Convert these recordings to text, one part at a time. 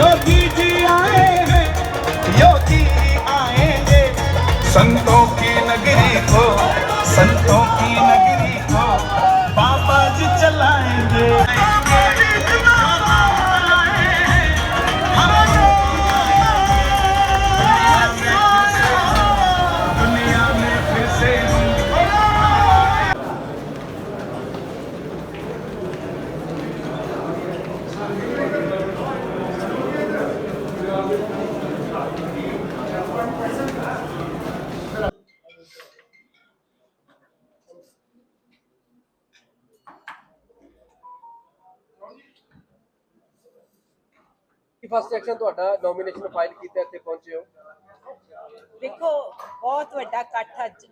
योगी जी आए हैं योगी आएंगे संतों की नगरी को संतों की नगरी ਫਸਟ ਐਕਸ਼ਨ ਤੁਹਾਡਾ ਨੋਮੀਨੇਸ਼ਨ ਫਾਈਲ ਕੀਤਾ, ਇੱਥੇ ਪਹੁੰਚੇ ਹੋ। ਦੇਖੋ, ਬਹੁਤ ਵੱਡਾ ਇਕੱਠ ਅੱਜ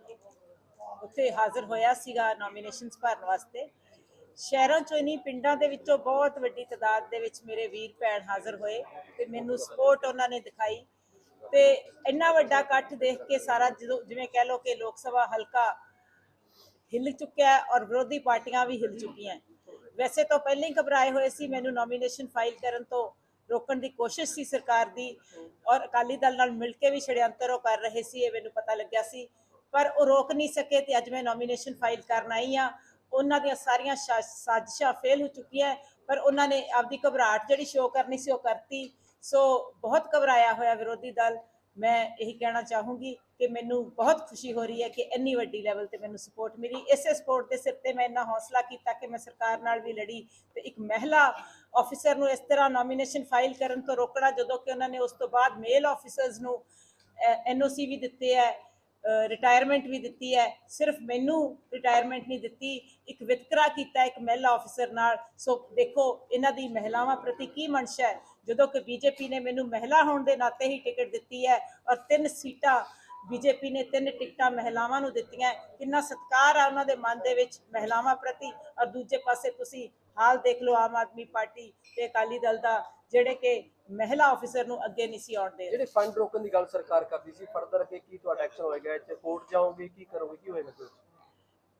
ਉੱਥੇ ਹਾਜ਼ਰ ਹੋਇਆ ਸੀਗਾ ਨੋਮੀਨੇਸ਼ਨਸ ਭਰਨ ਵਾਸਤੇ। ਸ਼ਹਿਰਾਂ ਚੋਂ ਨਹੀਂ, ਪਿੰਡਾਂ ਦੇ ਵਿੱਚੋਂ ਬਹੁਤ ਵੱਡੀ ਤਾਦਾਦ ਦੇ ਵਿੱਚ ਮੇਰੇ ਵੀਰ ਭੈਣ ਹਾਜ਼ਰ ਹੋਏ ਤੇ ਮੈਨੂੰ ਸਪੋਰਟ ਉਹਨਾਂ ਨੇ ਦਿਖਾਈ। ਤੇ ਇੰਨਾ ਵੱਡਾ ਇਕੱਠ ਦੇਖ ਕੇ ਸਾਰਾ ਜਦੋਂ, ਜਿਵੇਂ ਕਹਿ ਲਓ ਕਿ ਲੋਕ ਸਭਾ ਹਲਕਾ ਹਿੱਲ ਚੁੱਕਿਆ ਹੈ ਔਰ ਵਿਰੋਧੀ ਪਾਰਟੀਆਂ ਵੀ ਹਿੱਲ ਚੁੱਕੀਆਂ ਵੈਸੇ ਤਾਂ ਪਹਿਲਾਂ ਹੀ ਘਬਰਾਏ ਹੋਏ ਸੀ ਮੈਨੂੰ ਨੋਮੀਨੇਸ਼ਨ ਫਾਈਲ ਕਰਨ ਤੋਂ। ਰੋਕਣ ਦੀ ਕੋਸ਼ਿਸ਼ ਸੀ ਸਰਕਾਰ ਦੀ ਔਰ ਅਕਾਲੀ ਦਲ ਨਾਲ ਮਿਲ ਕੇ ਵੀ ਛੜਯੰਤਰ ਉਹ ਕਰ ਰਹੇ ਸੀ, ਇਹ ਮੈਨੂੰ ਪਤਾ ਲੱਗਿਆ ਸੀ। ਪਰ ਉਹ ਰੋਕ ਨਹੀਂ ਸਕੇ ਤੇ ਅੱਜ ਮੈਂ ਨੋਮੀਨੇਸ਼ਨ ਫਾਈਲ ਕਰਨ ਆਈ ਆ ਉਹਨਾਂ ਦੀਆਂ ਸਾਰੀਆਂ ਸਾਜ਼ਿਸ਼ਾਂ ਫੇਲ ਹੋ ਚੁੱਕੀਆਂ ਪਰ ਉਹਨਾਂ ਨੇ ਆਪਦੀ ਘਬਰਾਹਟ ਜਿਹੜੀ ਸ਼ੋਅ ਕਰਨੀ ਸੀ ਉਹ ਕਰਤੀ। ਸੋ ਬਹੁਤ ਘਬਰਾਇਆ ਹੋਇਆ ਵਿਰੋਧੀ ਦਲ। ਮੈਂ ਇਹੀ ਕਹਿਣਾ ਚਾਹੂੰਗੀ ਕਿ ਮੈਨੂੰ ਬਹੁਤ ਖੁਸ਼ੀ ਹੋ ਰਹੀ ਹੈ ਕਿ ਇੰਨੀ ਵੱਡੀ ਲੈਵਲ ਤੇ ਮੈਨੂੰ ਸਪੋਰਟ ਮਿਲੀ। ਇਸੇ ਸਪੋਰਟ ਦੇ ਸਿਰ ਤੇ ਮੈਂ ਇੰਨਾ ਹੌਸਲਾ ਕੀਤਾ ਕਿ ਮੈਂ ਸਰਕਾਰ ਨਾਲ ਵੀ ਲੜੀ ਤੇ ਇੱਕ ਮਹਿਲਾ ਆਫੀਸਰ ਨੂੰ ਇਸ ਤਰ੍ਹਾਂ ਨੋਮੀਨੇਸ਼ਨ ਫਾਈਲ ਕਰਨ ਤੋਂ ਰੋਕਣਾ, ਜਦੋਂ ਕਿ ਉਹਨਾਂ ਨੇ ਉਸ ਤੋਂ ਬਾਅਦ ਮੇਲ ਆਫੀਸਰਸ ਨੂੰ ਐਨਓਸੀ ਵੀ ਦਿੱਤੇ ਹੈ ਰਿਟਾਇਰਮੈਂਟ ਵੀ ਦਿੱਤੀ ਹੈ। ਸਿਰਫ ਮੈਨੂੰ ਰਿਟਾਇਰਮੈਂਟ ਨਹੀਂ ਦਿੱਤੀ, ਇੱਕ ਵਿਤਕਰਾ ਕੀਤਾ ਇੱਕ ਮਹਿਲਾ ਆਫੀਸਰ ਨਾਲ। ਸੋ ਦੇਖੋ, ਇਹਨਾਂ ਦੀ ਮਹਿਲਾਵਾਂ ਪ੍ਰਤੀ ਕੀ ਮਨਸ਼ਾ ਹੈ? ਜਦੋਂ ਕਿ ਬੀਜੇਪੀ ਨੇ ਮੈਨੂੰ ਮਹਿਲਾ ਹੋਣ ਦੇ ਨਾਤੇ ਹੀ ਟਿਕਟ ਦਿੱਤੀ ਹੈ ਔਰ ਤਿੰਨ ਸੀਟਾਂ ਬੀਜੇਪੀ ਨੇ, ਤਿੰਨ ਟਿਕਟਾਂ ਮਹਿਲਾਵਾਂ ਨੂੰ ਦਿੱਤੀਆਂ। ਕਿੰਨਾ ਸਤਿਕਾਰ ਆ ਉਹਨਾਂ ਦੇ ਮਨ ਦੇ ਵਿੱਚ ਮਹਿਲਾਵਾਂ ਪ੍ਰਤੀ ਔਰ ਦੂਜੇ ਪਾਸੇ ਤੁਸੀਂ ਹਾਲ ਦੇਖ ਲਓ ਆਮ ਆਦਮੀ ਪਾਰਟੀ ਤੇ ਅਕਾਲੀ ਦਲ ਦਾ ਜਿਹੜੇ ਕਿ ਮਹਿਲਾ ਆਫੀਸਰ ਨੂੰ ਅੱਗੇ ਨਹੀਂ ਸੀ ਆਉਣ ਦੇ। ਜਿਹੜੇ ਫੰਡ ਰੋਕਣ ਦੀ ਗੱਲ ਸਰਕਾਰ ਕਰਦੀ ਸੀ ਫਰਦਰ ਅੱਗੇ ਕੀ ਤੁਹਾਡਾ ਐਕਸ਼ਨ ਹੋਏਗਾ? ਇੱਥੇ ਕੋਰਟ ਜਾਓਗੇ ਕੀ ਕਰੋਗੇ ਕੀ ਹੋਏਗਾ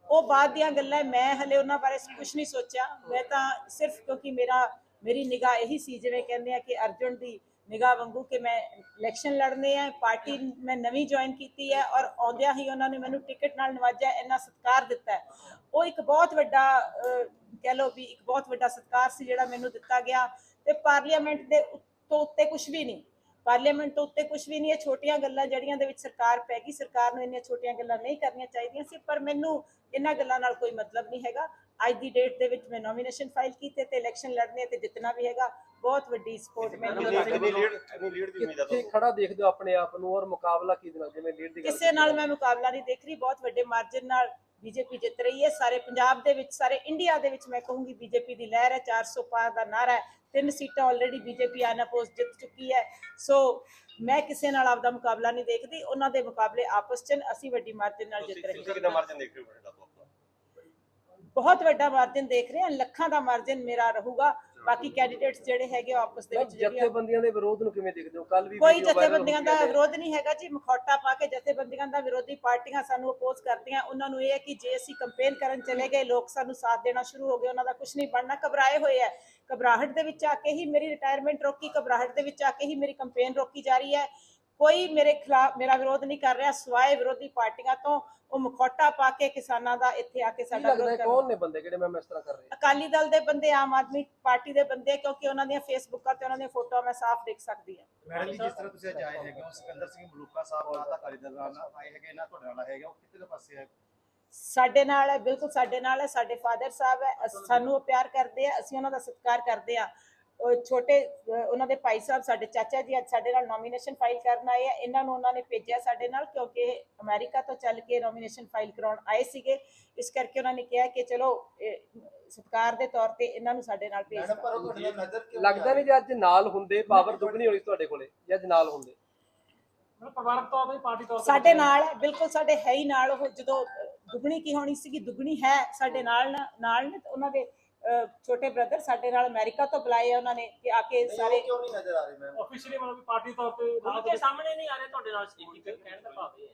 ਉਹ ਬਾਅਦ ਦੀਆਂ ਗੱਲਾਂ ਮੈਂ ਹਲੇ ਉਹਨਾਂ ਬਾਰੇ ਕੁਝ ਨਹੀਂ ਸੋਚਿਆ। ਮੈਂ ਤਾਂ ਸਿਰਫ ਕਿਉਂਕਿ ਮੇਰਾ ਮੇਰੀ ਨਿਗਾਹ ਇਹੀ ਸੀ ਜਿਵੇਂ ਕਹਿੰਦੇ ਆ ਕਿ ਅਰਜੁਨ ਦੀ ਨਿਗਾਹ ਵਾਂਗੂ ਕਿ ਮੈਂ ਇਲੈਕਸ਼ਨ ਲੜਨੇ ਆ, ਪਾਰਟੀ ਮੈਂ ਨਵੀਂ ਜੁਆਇਨ ਕੀਤੀ ਹੈ ਔਰ ਆਉਂਦਿਆਂ ਹੀ ਉਹਨਾਂ ਨੇ ਮੈਨੂੰ ਟਿਕਟ ਨਾਲ ਨਵਾਜਿਆ, ਇੰਨਾ ਸਤਿਕਾਰ ਦਿੱਤਾ ਹੈ। ਉਹ ਇੱਕ ਬਹੁਤ ਵੱਡਾ ਕਹਿ ਲਓ ਵੀ ਇੱਕ ਬਹੁਤ ਵੱਡਾ ਸਤਿਕਾਰ ਸੀ ਜਿਹੜਾ ਮੈਨੂੰ ਦਿੱਤਾ ਗਿਆ ਤੇ ਪਾਰਲੀਮੈਂਟ ਦੇ ਉੱਤੋਂ ਉੱਤੇ ਕੁਝ ਵੀ ਨਹੀਂ। ਪਾਰਲੀਮੈਂਟ ਤੋਂ ਉੱਤੇ ਕੁਝ ਵੀ ਨਹੀਂ, ਇਹ ਛੋਟੀਆਂ ਗੱਲਾਂ ਜਿਹੜੀਆਂ ਦੇ ਵਿੱਚ ਸਰਕਾਰ ਪੈ ਗਈ, ਸਰਕਾਰ ਨੂੰ ਇੰਨੀਆਂ ਛੋਟੀਆਂ ਗੱਲਾਂ ਨਹੀਂ ਕਰਨੀਆਂ ਚਾਹੀਦੀਆਂ ਸੀ, ਪਰ ਮੈਨੂੰ ਇਹਨਾਂ ਗੱਲਾਂ ਨਾਲ ਕੋਈ ਮਤਲਬ ਨਹੀਂ ਹੈਗਾ। ਅੱਜ ਦੀ ਡੇਟ ਦੇ ਵਿੱਚ ਮੈਂ ਨੋਮੀਨੇਸ਼ਨ ਫਾਈਲ ਕੀਤੇ ਤੇ ਇਲੈਕਸ਼ਨ ਲੜਨੇ ਤੇ ਜਿੱਤਣਾ ਵੀ ਹੈਗਾ। ਬਹੁਤ ਵੱਡੀ ਸਪੋਰਟ ਮੈਨੂੰ ਲੀਡ ਦੀ ਉਮੀਦ ਆ ਕਿੱਥੇ ਤੁਹਾਨੂੰ ਖੜਾ ਦੇਖਦੇ ਹੋ ਆਪਣੇ ਆਪ ਨੂੰ ਔਰ ਮੁਕਾਬਲਾ ਕੀ ਦੇ ਨਾਲ ਜਿਵੇਂ ਲੀਡ ਦੀ ਗੱਲ ਕਿਸੇ ਨਾਲ ਮੈਂ ਮੁਕਾਬਲਾ ਨਹੀਂ ਦੇਖ ਰਹੀ ਬਹੁਤ ਵੱਡੇ ਮਾਰਜਨ ਨਾਲ ਬੀਜੇਪੀ ਜਿੱਤ ਰਹੀ ਹੈ। ਸਾਰੇ ਪੰਜਾਬ ਦੇ ਵਿੱਚ ਸਾਰੇ ਇੰਡੀਆ ਦੇ ਵਿੱਚ ਮੈਂ ਕਹੂੰਗੀ ਬੀਜੇਪੀ ਦੀ ਲਹਿਰ ਹੈ 400 ਪਾਰ ਦਾ ਨਾਰਾ ਹੈ। ਤਿੰਨ ਸੀਟਾਂ ਆਲਰੇਡੀ ਬੀਜੇਪੀ ਅਨਅਪੋਜ਼ ਜਿੱਤ ਚੁੱਕੀ ਹੈ। ਸੋ ਮੈਂ ਕਿਸੇ ਨਾਲ ਆਪਦਾ ਮੁਕਾਬਲਾ ਨਹੀਂ ਦੇਖਦੀ ਉਹਨਾਂ ਦੇ ਮੁਕਾਬਲੇ ਆਪਸ ਚ ਅਸੀਂ ਵੱਡੀ ਮਾਰਜਨ ਨਾਲ ਜਿੱਤ ਤੁਸੀਂ ਰਹੇ ਤੁਸੀਂ ਕਿੰਨਾ ਮਾਰਜਨ ਦੇਖ ਰਹੇ ਹੋ ਬਹੁਤ ਵੱਡਾ ਮਾਰਜਨ ਦੇਖ ਰਹੇ ਹਾਂ ਲੱਖਾਂ ਦਾ ਮਾਰਜਨ ਮੇਰਾ ਰਹੂਗਾ ਬਾਕੀ ਕੈਂਡੀਡੇਟਸ ਜਿਹੜੇ ਹੈਗੇ ਆਪਸ ਦੇ ਵਿੱਚ ਜਥੇਬੰਦੀਆਂ ਦੇ ਵਿਰੋਧ ਨੂੰ ਕਿਵੇਂ ਦੇਖਦੇ ਹੋ ਕੱਲ ਵੀ ਕੋਈ ਜਥੇਬੰਦੀਆਂ ਦਾ। ਵਿਰੋਧ ਨਹੀਂ ਹੈਗਾ ਜੀ ਮਖੌਟਾ ਪਾ ਕੇ ਜਥੇਬੰਦੀਆਂ ਦਾ ਵਿਰੋਧੀ ਪਾਰਟੀਆਂ ਸਾਨੂੰ ਅਪੋਜ਼ ਕਰਦੀਆਂ ਉਹਨਾਂ ਨੂੰ ਇਹ ਹੈ ਕਿ ਜੇ ਅਸੀਂ ਕੰਪੇਨ ਕਰਨ ਚਲੇ ਗਏ ਲੋਕ ਸਾਨੂੰ ਸਾਥ ਦੇਣਾ ਸ਼ੁਰੂ ਹੋ ਗਏ ਉਹਨਾਂ ਦਾ ਕੁਝ ਨਹੀਂ ਬਣਨਾ ਘਬਰਾਏ ਹੋਏ ਹੈ ਘਬਰਾਹਟ ਦੇ ਵਿੱਚ ਆ ਕੇ ਹੀ ਮੇਰੀ ਰਿਟਾਇਰਮੈਂਟ ਰੋਕੀ ਘਬਰਾਹਟ ਦੇ ਵਿੱਚ ਆ ਕੇ ਹੀ ਮੇਰੀ ਕੰਪੇਨ ਰੋਕੀ ਜਾ ਰਹੀ ਹੈ ਕੋਈ ਮੇਰੇ ਖਿਲਾਫ ਮੇਰਾ ਵਿਰੋਧ ਨਹੀਂ ਕਰ ਰਿਹਾ ਸਵਾਏ ਵਿਰੋਧੀ ਪਾਰਟੀਆਂ ਤੋਂ ਉਹ ਮਖੌਟਾ ਪਾ ਕੇ ਕਿਸਾਨਾਂ ਦਾ ਇੱਥੇ ਆ ਕੇ ਸਾਡਾ ਵਿਰੋਧ ਕਰ ਕੌਣ ਨੇ ਬੰਦੇ ਜਿਹੜੇ ਮੈਂ ਇਸ ਤਰ੍ਹਾਂ ਕਰ ਰਿਹਾ ਅਕਾਲੀ ਦਲ ਦੇ ਬੰਦੇ ਆਮ ਆਦਮੀ ਪਾਰਟੀ ਦੇ ਬੰਦੇ ਕਿਉਂਕਿ ਉਹਨਾਂ ਦੀਆਂ ਫੇਸਬੁੱਕਾਂ ਤੇ ਉਹਨਾਂ ਦੀਆਂ ਫੋਟੋਆਂ ਮੈਂ ਸਾਫ਼ ਦੇਖ ਸਕਦੀ ਹਾਂ। ਮੈਡਮ ਜੀ ਜਿਸ ਤਰ੍ਹਾਂ ਤੁਸੀਂ ਅੱਜ ਆਏ ਹੈਗੇ ਹੋ ਸਿਕੰਦਰ ਸਿੰਘ ਮਲੂਕਾ ਸਾਹਿਬ ਨਾਲ ਤਾਂ ਅਕਾਲੀ ਦਲ ਨਾਲ ਆਏ ਹੈਗੇ ਨਾ ਤੁਹਾਡੇ ਨਾਲ ਹੈਗਾ ਉਹ ਕਿੱਥੇ ਪਾਸੇ ਹੈ ਸਾਡੇ ਨਾਲ ਹੈ ਬਿਲਕੁਲ ਸਾਡੇ ਨਾਲ ਹੈ ਸਾਡੇ ਫਾਦਰ ਸਾਹਿਬ ਹੈ ਸਾਨੂੰ ਉਹ ਪਿਆਰ ਕਰਦੇ ਆ ਅਸੀਂ ਉਹਨਾਂ ਦਾ ਸਤਿਕਾਰ ਕਰਦੇ ਆ। ਛੋਟੇ ਉਹਨਾਂ ਦੇ ਭਾਈ ਸਾਹਿਬ ਸਾਡੇ ਚਾਚਾ ਜੀ ਅੱਜ ਸਾਡੇ ਨਾਲ ਨੋਮੀਨੇਸ਼ਨ ਫਾਈਲ ਕਰਨ ਆਏ ਆ। ਇਹਨਾਂ ਨੂੰ ਉਹਨਾਂ ਨੇ ਭੇਜਿਆ ਸਾਡੇ ਨਾਲ ਕਿਉਂਕਿ ਅਮਰੀਕਾ ਤੋਂ ਚੱਲ ਕੇ ਨੋਮੀਨੇਸ਼ਨ ਫਾਈਲ ਕਰਾਉਣ ਆਏ ਸੀਗੇ। ਇਸ ਕਰਕੇ ਉਹਨਾਂ ਨੇ ਕਿਹਾ ਕਿ ਚਲੋ ਸਤਿਕਾਰ ਦੇ ਤੌਰ ਤੇ ਇਹਨਾਂ ਨੂੰ ਸਾਡੇ ਨਾਲ ਭੇਜ ਦਿਓ। ਲੱਗਦਾ ਨਹੀਂ ਜੇ ਅੱਜ ਨਾਲ ਹੁੰਦੇ ਪਾਵਰ ਦੁੱਗਣੀ ਹੋਣੀ ਤੁਹਾਡੇ ਕੋਲੇ ਜੇ ਅੱਜ ਨਾਲ ਹੁੰਦੇ। ਸਾਡੇ ਨਾਲ ਹੈ ਬਿਲਕੁਲ ਸਾਡੇ ਹੈ ਹੀ ਨਾਲ। ਉਹ ਜਦੋਂ ਦੁੱਗਣੀ ਕੀ ਹੋਣੀ ਸੀਗੀ ਦੁੱਗਣੀ ਹੈ ਸਾਡੇ ਨਾਲ ਨਾਲ ਨੇ ਤੇ ਉਹਨਾਂ ਦੇ ਛੋਟੇ ਬ੍ਰਦਰ ਸਾਡੇ ਨਾਲ ਅਮਰੀਕਾ ਤੋਂ ਬੁਲਾਏ ਆ ਉਹਨਾਂ ਨੇ ਕਿ ਆ ਕੇ ਸਾਰੇ ਕਿਉਂ ਨਹੀਂ ਨਜ਼ਰ ਆ ਰਹੀ ਮੈਮ ਆਫੀਸ਼ੀਅਲੀ ਮਤਲਬ ਵੀ ਪਾਰਟੀ ਤੌਰ ਤੇ ਉਹਨਾਂ ਦੇ ਸਾਹਮਣੇ ਨਹੀਂ ਆ ਰਹੇ ਤੁਹਾਡੇ ਨਾਲ ਸਟੀਕੀ ਕਹਿਣ ਦਾ ਭਾਵ ਇਹ ਹੈ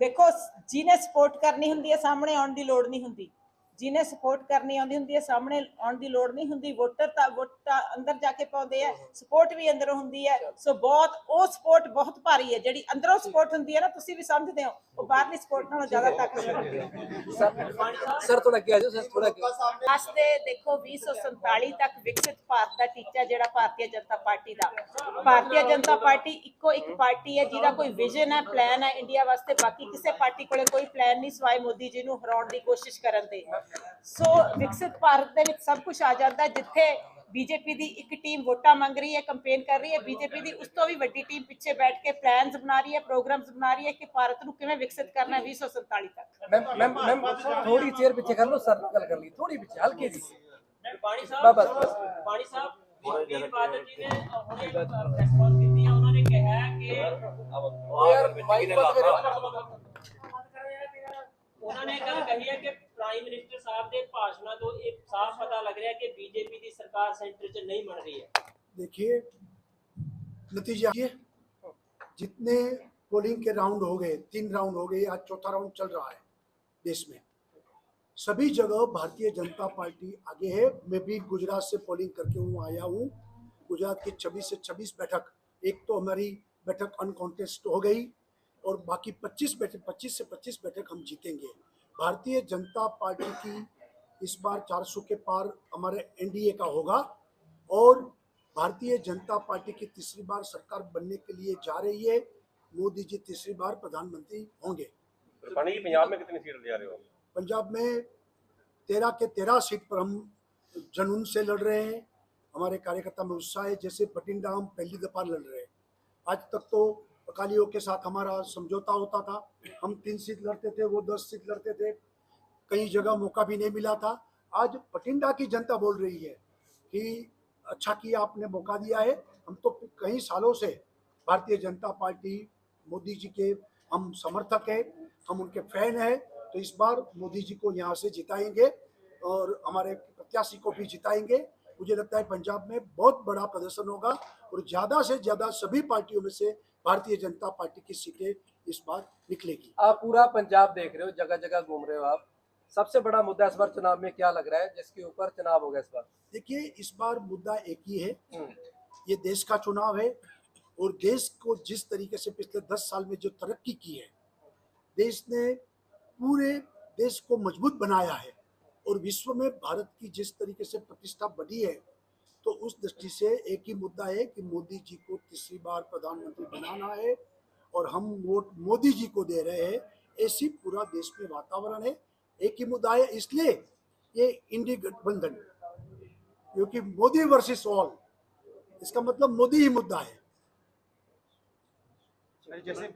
ਦੇਖੋ ਜਿਹਨੇ ਸਪੋਰਟ ਕਰਨੀ ਹੁੰਦੀ ਹੈ ਸਾਹਮਣੇ ਆਉਣ ਦੀ ਲੋੜ ਨਹੀਂ ਹੁੰਦੀ। ਜਿਹਨੇ ਸਪੋਰਟ ਕਰਨੀ ਆਉਂਦੀ ਹੁੰਦੀ ਹੈ ਸਾਹਮਣੇ ਆਉਣ ਦੀ ਲੋੜ ਨਹੀਂ ਹੁੰਦੀ ਵੋਟਰ ਤਾਂ ਵੋਟਾਂ ਅੰਦਰ ਜਾ ਕੇ ਪਾਉਂਦੇ ਆ ਸਪੋਰਟ ਵੀ ਅੰਦਰੋਂ ਹੁੰਦੀ ਹੈ। ਸੋ ਬਹੁਤ ਉਹ ਸਪੋਰਟ ਬਹੁਤ ਭਾਰੀ ਹੈ ਜਿਹੜੀ ਅੰਦਰੋਂ ਸਪੋਰਟ ਹੁੰਦੀ ਹੈ ਨਾ ਤੁਸੀਂ ਵੀ ਸਮਝਦੇ ਹੋ। ਉਹ ਬਾਹਰਲੀ ਸਪੋਰਟ ਨਾਲੋਂ ਜ਼ਿਆਦਾ ਤਾਕਤਵਰ ਹੁੰਦੀ ਹੈ। ਸਰ ਥੋੜਾ ਅੱਗੇ ਆ ਜਾਓ ਸਰ ਥੋੜਾ ਅੱਗੇ ਵਾਸਤੇ ਦੇਖੋ 2047 ਤੱਕ ਵਿਕਸਿਤ ਭਾਰਤ ਦਾ ਟੀਚਾ ਜਿਹੜਾ ਭਾਰਤੀ ਜਨਤਾ ਪਾਰਟੀ ਦਾ। ਭਾਰਤੀ ਜਨਤਾ ਪਾਰਟੀ ਇੱਕੋ ਇੱਕ ਪਾਰਟੀ ਹੈ ਜਿਹਦਾ ਕੋਈ ਵਿਜ਼ਨ ਹੈ ਪਲਾਨ ਹੈ ਇੰਡੀਆ ਵਾਸਤੇ। ਬਾਕੀ ਕਿਸੇ ਪਾਰਟੀ ਕੋਲੇ ਕੋਈ ਪਲਾਨ ਨਹੀਂ ਸਿਵਾਏ ਮੋਦੀ ਜੀ ਨੂੰ ਹਰਾਉਣ ਦੀ ਕੋਸ਼ਿਸ਼ ਕਰਨ ਦੇ ਸੋ ਵਿਕਸਿਤ ਭਾਰਤ ਦੇ ਵਿੱਚ ਸਭ ਕੁਝ ਆ ਜਾਂਦਾ ਜਿੱਥੇ ਬੀਜੇਪੀ ਦੀ ਇੱਕ ਟੀਮ ਵੋਟਾਂ ਮੰਗ ਰਹੀ ਹੈ ਕੈਂਪੇਨ ਕਰ ਰਹੀ ਹੈ ਬੀਜੇਪੀ ਦੀ ਉਸ ਤੋਂ ਵੀ ਵੱਡੀ ਟੀਮ ਪਿੱਛੇ ਬੈਠ ਕੇ ਪਲਾਨਸ ਬਣਾ ਰਹੀ ਹੈ ਪ੍ਰੋਗਰਾਮਸ ਬਣਾ ਰਹੀ ਹੈ ਕਿ ਭਾਰਤ ਨੂੰ ਕਿਵੇਂ ਵਿਕਸਿਤ ਕਰਨਾ ਹੈ 2047 ਤੱਕ। ਮੈਮ ਮੈਮ ਮੈਮ ਥੋੜੀ ਚੇਅਰ ਪਿੱਛੇ ਕਰ ਲਓ ਸਰ ਨਾਲ ਗੱਲ ਕਰ ਲਈ ਥੋੜੀ ਪਿੱਛੇ ਹਲਕੀ ਜੀ ਪਾਣੀ ਬਸ, ਸਾਹਿਬ। ਪਾਣੀ ਸਾਹਿਬ ਵੀਰ ਬਾਦਲ ਜੀ ਨੇ ਹੁਣੇ ਰਿਸਪੌਂਸ ਕੀਤੀ ਹੈ ਉਹਨਾਂ ਨੇ ਕਿਹਾ ਕਿ ਯਾਰ ਮਾਈਕ ਬੰਦ ਕਰੋ ਉਹਨਾਂ ਨੇ ਗੱਲ ਕਹੀ ਹੈ ਕਿ ਪ੍ਰਾਈਮ ਮਿਨਿਸਟਰ ਸਾਹਿਬ ਦੇ ਭਾਸ਼ਣਾਂ ਤੋਂ ਇਹ ਸਾਫ਼ ਪਤਾ ਲੱਗ ਰਿਹਾ ਕਿ ਬੀਜੇਪੀ ਦੀ ਸਰਕਾਰ ਸੈਂਟਰ 'ਚ ਨਹੀਂ ਬਣ ਰਹੀ ਹੈ देखिए नतीजा ये जितने पोलिंग के राउंड हो गए तीन राउंड हो गए आज चौथा राउंड चल रहा है देश में सभी जगह भारतीय जनता पार्टी आगे है मैं भी गुजरात से पोलिंग करके हूँ आया हूँ गुजरात की 26 से 26 बैठक एक तो हमारी बैठक अनकॉन्टेस्ट हो गई और बाकी 25 बैठक 25 से 25 बैठक हम जीतेंगे भारतीय जनता पार्टी की इस बार 400 के पार हमारे एनडीए का होगा और भारतीय जनता पार्टी की तीसरी बार सरकार बनने के लिए जा रही है। मोदी जी तीसरी बार प्रधानमंत्री होंगे। पंजाब में कितनी सीट ले रहे हो पंजाब में तेरह के तेरह सीट पर हम जुनून से लड़ रहे हैं। हमारे कार्यकर्ता में उत्साह है जैसे बठिंडा हम पहली दफ़ा लड़ रहे हैं। आज तक तो अकालियों के साथ हमारा समझौता होता था। हम तीन सीट लड़ते थे, वो दस सीट लड़ते थे। कई जगह मौका भी नहीं मिला था। आज बठिंडा की जनता बोल रही है कि अच्छा किया आपने, मौका दिया है। हम तो कई सालों से भारतीय जनता पार्टी, मोदी जी के हम समर्थक हैं, हम उनके फ़ैन हैं। तो इस बार मोदी जी को यहाँ से जिताएँगे और हमारे प्रत्याशी को भी जिताएँगे। मुझे लगता है पंजाब में बहुत बड़ा प्रदर्शन होगा और ज़्यादा से ज़्यादा सभी पार्टियों में से भारतीय जनता पार्टी की सीटें इस बार निकलेगी। आप पूरा पंजाब देख रहे हो जगह जगह घूम रहे हो आप। सबसे बड़ा मुद्दा इस बार चुनाव में क्या लग रहा है जिसके ऊपर चुनाव होगा इस बार? देखिए इस बार मुद्दा एक ही है। हम्म, ये देश का चुनाव है और देश को जिस तरीके से पिछले दस साल में जो तरक्की की है देश ने पूरे देश को मज़बूत बनाया है और विश्व में भारत की जिस तरीके से प्रतिष्ठा बढ़ी है तो उस दृष्टि से एक ही मुद्दा है कि मोदी जी को तीसरी बार प्रधानमंत्री बनाना है और हम वोट मोदी जी को दे रहे हैं। ऐसी पूरा देश में वातावरण है। एक ही मुद्दा है, इसलिए ये इंडी गठबंधन, क्योंकि मोदी वर्सेस ऑल, इसका मतलब मोदी ही मुद्दा है। जैसे